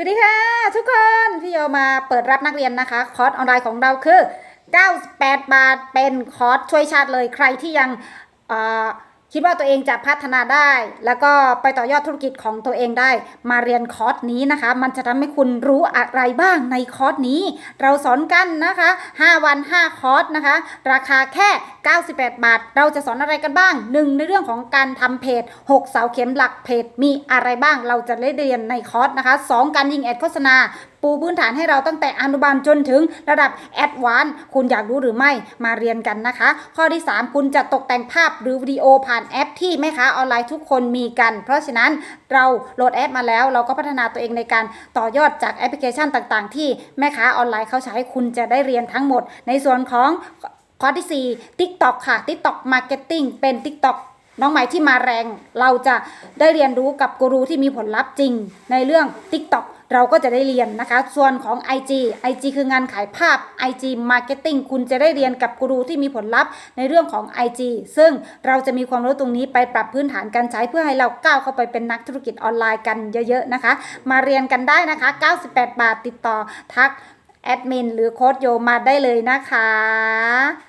สวัสดีค่ะ ทุกคนพี่โยมาเปิดรับนักเรียนนะคะ คอร์สออนไลน์ของเราคือ 98 บาทเป็นคอร์สช่วยชาติเลยใครที่ยังอ คิดว่าตัวเองจะพัฒนาได้ แล้วก็ไปต่อยอดธุรกิจของตัวเองได้ มาเรียนคอร์สนี้นะคะ มันจะทำให้คุณรู้อะไรบ้างในคอร์สนี้ เราสอนกันนะคะ 5 วัน 5 คอร์สนะคะ ราคาแค่ 98 บาท เราจะสอนอะไรกันบ้าง 1 ในเรื่องของการทำเพจ 6 เสาเข็มหลักเพจมีอะไรบ้าง เราจะได้เรียนในคอร์สนะคะ 2 การยิงแอดโฆษณาปูพื้นฐานให้เราตั้งแต่อนุบาลจนถึงระดับแอดวานซ์คุณอยากรู้หรือไม่มาเรียนกันนะคะ ข้อที่ 3 คุณจะตกแต่งภาพหรือวิดีโอผ่านแอปที่แม่ค้าออนไลน์ทุกคนมีกัน เพราะฉะนั้นเราโหลดแอปมาแล้ว เราก็พัฒนาตัวเองในการต่อยอดจากแอปพลิเคชันต่างๆ ที่แม่ค้าออนไลน์เขาใช้คุณจะได้เรียนทั้งหมด ในส่วนของข้อที่ 4 TikTok ค่ะ TikTok Marketing เป็น TikTok น้องใหม่ที่มาแรง เราจะได้เรียนรู้กับกูรูที่มีผลลัพธ์จริงในเรื่อง TikTok เราก็จะได้เรียนนะคะ ส่วนของ IG IG คืองานขายภาพ IG Marketing คุณจะได้เรียนกับกูรูที่มีผลลัพธ์ในเรื่องของ IG ซึ่งเราจะมีความรู้ตรงนี้ไปปรับพื้นฐานการใช้เพื่อให้เราก้าวเข้าไปเป็นนักธุรกิจออนไลน์กันเยอะๆนะคะ มาเรียนกันได้นะคะ 98 บาทติดต่อทักแอดมินหรือโค้ดโยมาได้เลยนะคะ